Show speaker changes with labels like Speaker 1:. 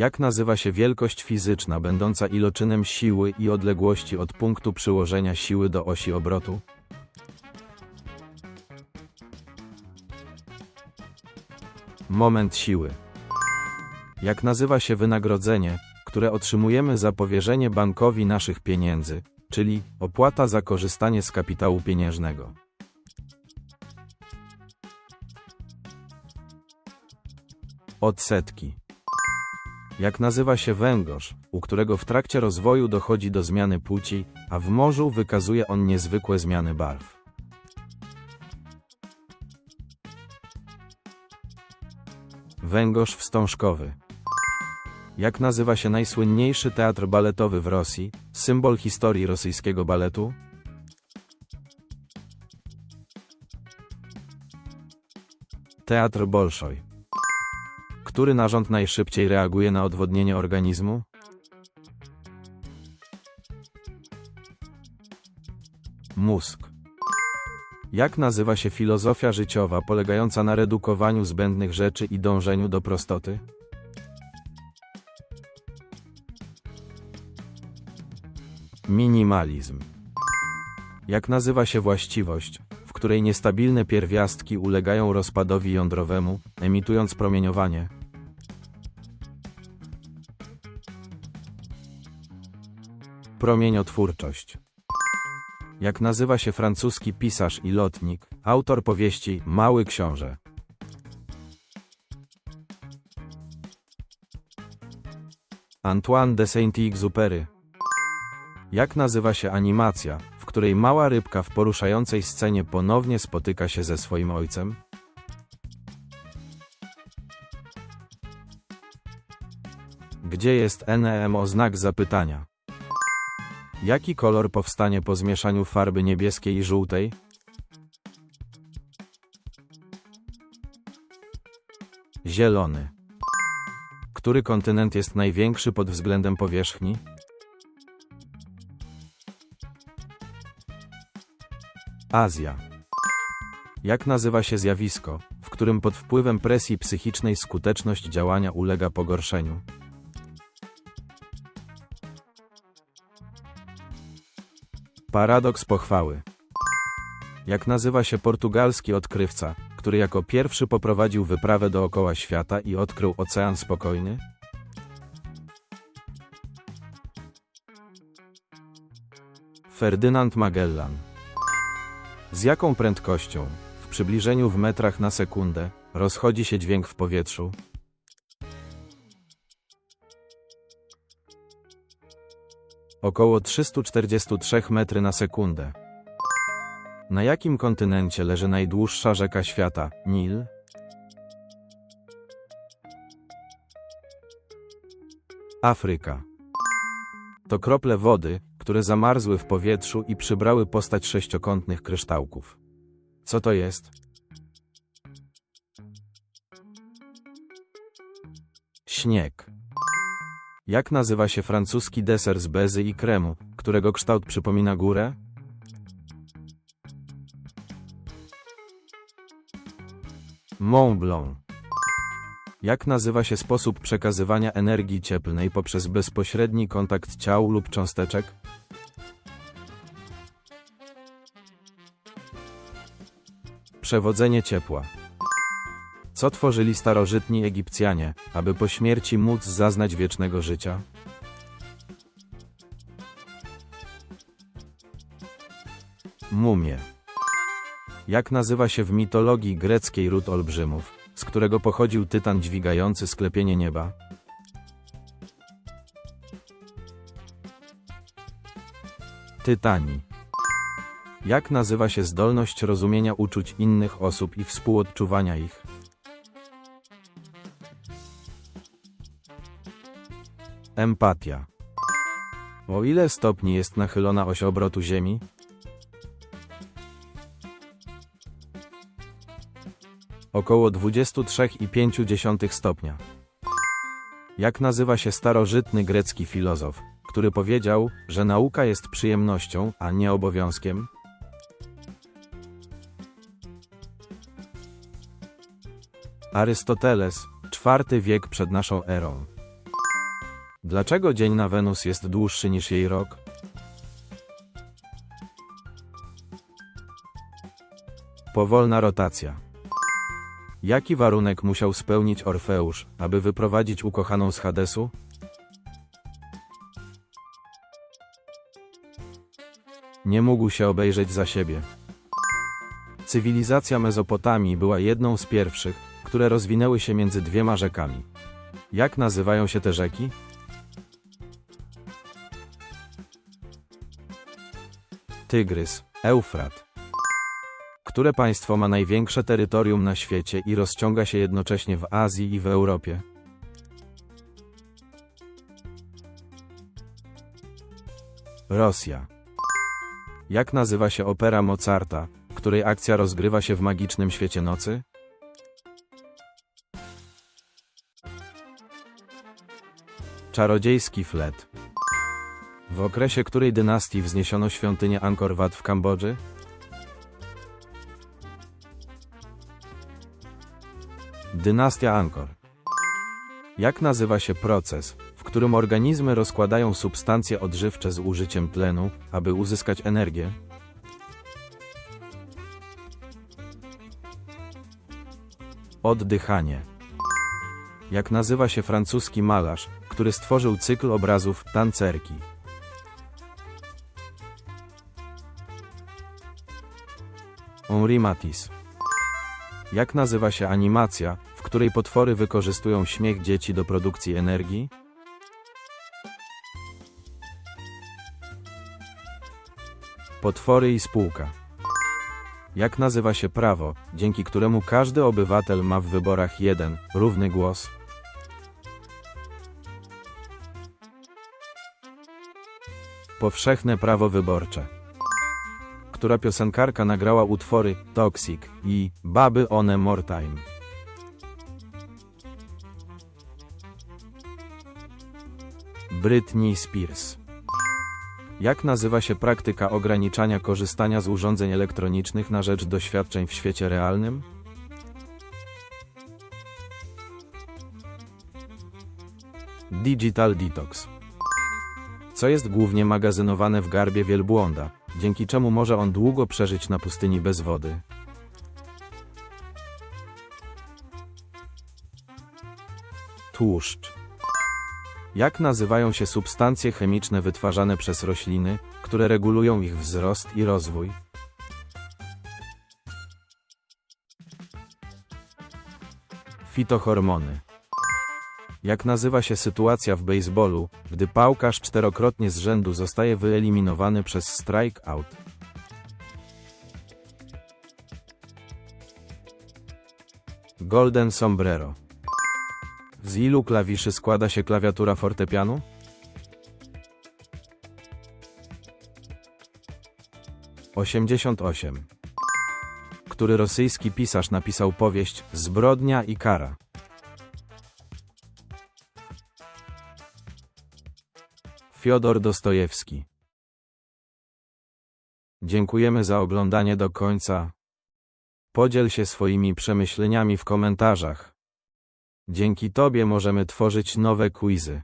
Speaker 1: Jak nazywa się wielkość fizyczna będąca iloczynem siły i odległości od punktu przyłożenia siły do osi obrotu? Moment siły. Jak nazywa się wynagrodzenie, które otrzymujemy za powierzenie bankowi naszych pieniędzy, czyli opłata za korzystanie z kapitału pieniężnego? Odsetki. Jak nazywa się węgorz, u którego w trakcie rozwoju dochodzi do zmiany płci, a w morzu wykazuje on niezwykłe zmiany barw? Węgorz wstążkowy. Jak nazywa się najsłynniejszy teatr baletowy w Rosji, symbol historii rosyjskiego baletu? Teatr Bolszoj. Który narząd najszybciej reaguje na odwodnienie organizmu? Mózg. Jak nazywa się filozofia życiowa polegająca na redukowaniu zbędnych rzeczy i dążeniu do prostoty? Minimalizm. Jak nazywa się właściwość, w której niestabilne pierwiastki ulegają rozpadowi jądrowemu, emitując promieniowanie? Promieniotwórczość. Jak nazywa się francuski pisarz i lotnik, autor powieści Mały Książę? Antoine de Saint-Exupéry. Jak nazywa się animacja, w której mała rybka w poruszającej scenie ponownie spotyka się ze swoim ojcem? Gdzie jest NEMO znak zapytania? Jaki kolor powstanie po zmieszaniu farby niebieskiej i żółtej? Zielony. Który kontynent jest największy pod względem powierzchni? Azja. Jak nazywa się zjawisko, w którym pod wpływem presji psychicznej skuteczność działania ulega pogorszeniu? Paradoks pochwały. Jak nazywa się portugalski odkrywca, który jako pierwszy poprowadził wyprawę dookoła świata i odkrył Ocean Spokojny? Ferdynand Magellan. Z jaką prędkością, w przybliżeniu w metrach na sekundę, rozchodzi się dźwięk w powietrzu? Około 343 metry na sekundę. Na jakim kontynencie leży najdłuższa rzeka świata, Nil? Afryka. To krople wody, które zamarzły w powietrzu i przybrały postać sześciokątnych kryształków. Co to jest? Śnieg. Jak nazywa się francuski deser z bezy i kremu, którego kształt przypomina górę? Mont Blanc. Jak nazywa się sposób przekazywania energii cieplnej poprzez bezpośredni kontakt ciał lub cząsteczek? Przewodzenie ciepła. Co tworzyli starożytni Egipcjanie, aby po śmierci móc zaznać wiecznego życia? Mumie. Jak nazywa się w mitologii greckiej ród olbrzymów, z którego pochodził tytan dźwigający sklepienie nieba? Tytani. Jak nazywa się zdolność rozumienia uczuć innych osób i współodczuwania ich? Empatia. O ile stopni jest nachylona oś obrotu Ziemi? Około 23,5 stopnia. Jak nazywa się starożytny grecki filozof, który powiedział, że nauka jest przyjemnością, a nie obowiązkiem? Arystoteles, IV wiek przed naszą erą. Dlaczego dzień na Wenus jest dłuższy niż jej rok? Powolna rotacja. Jaki warunek musiał spełnić Orfeusz, aby wyprowadzić ukochaną z Hadesu? Nie mógł się obejrzeć za siebie. Cywilizacja Mezopotamii była jedną z pierwszych, które rozwinęły się między dwiema rzekami. Jak nazywają się te rzeki? Tygrys, Eufrat. Które państwo ma największe terytorium na świecie i rozciąga się jednocześnie w Azji i w Europie? Rosja. Jak nazywa się opera Mozarta, której akcja rozgrywa się w magicznym świecie nocy? Czarodziejski flet. W okresie której dynastii wzniesiono świątynię Angkor Wat w Kambodży? Dynastia Angkor. Jak nazywa się proces, w którym organizmy rozkładają substancje odżywcze z użyciem tlenu, aby uzyskać energię? Oddychanie. Jak nazywa się francuski malarz, który stworzył cykl obrazów Tancerki? Henri Matisse. Jak nazywa się animacja, w której potwory wykorzystują śmiech dzieci do produkcji energii? Potwory i spółka. Jak nazywa się prawo, dzięki któremu każdy obywatel ma w wyborach jeden, równy głos? Powszechne prawo wyborcze. Która piosenkarka nagrała utwory Toxic i Baby One More Time? Britney Spears. Jak nazywa się praktyka ograniczania korzystania z urządzeń elektronicznych na rzecz doświadczeń w świecie realnym? Digital Detox. Co jest głównie magazynowane w garbie wielbłąda, dzięki czemu może on długo przeżyć na pustyni bez wody? Tłuszcz. Jak nazywają się substancje chemiczne wytwarzane przez rośliny, które regulują ich wzrost i rozwój? Fitohormony. Jak nazywa się sytuacja w baseballu, gdy pałkarz czterokrotnie z rzędu zostaje wyeliminowany przez strikeout? Golden Sombrero. Z ilu klawiszy składa się klawiatura fortepianu? Osiemdziesiąt osiem. Który rosyjski pisarz napisał powieść Zbrodnia i kara? Fiodor Dostojewski. Dziękujemy za oglądanie do końca. Podziel się swoimi przemyśleniami w komentarzach. Dzięki Tobie możemy tworzyć nowe quizy.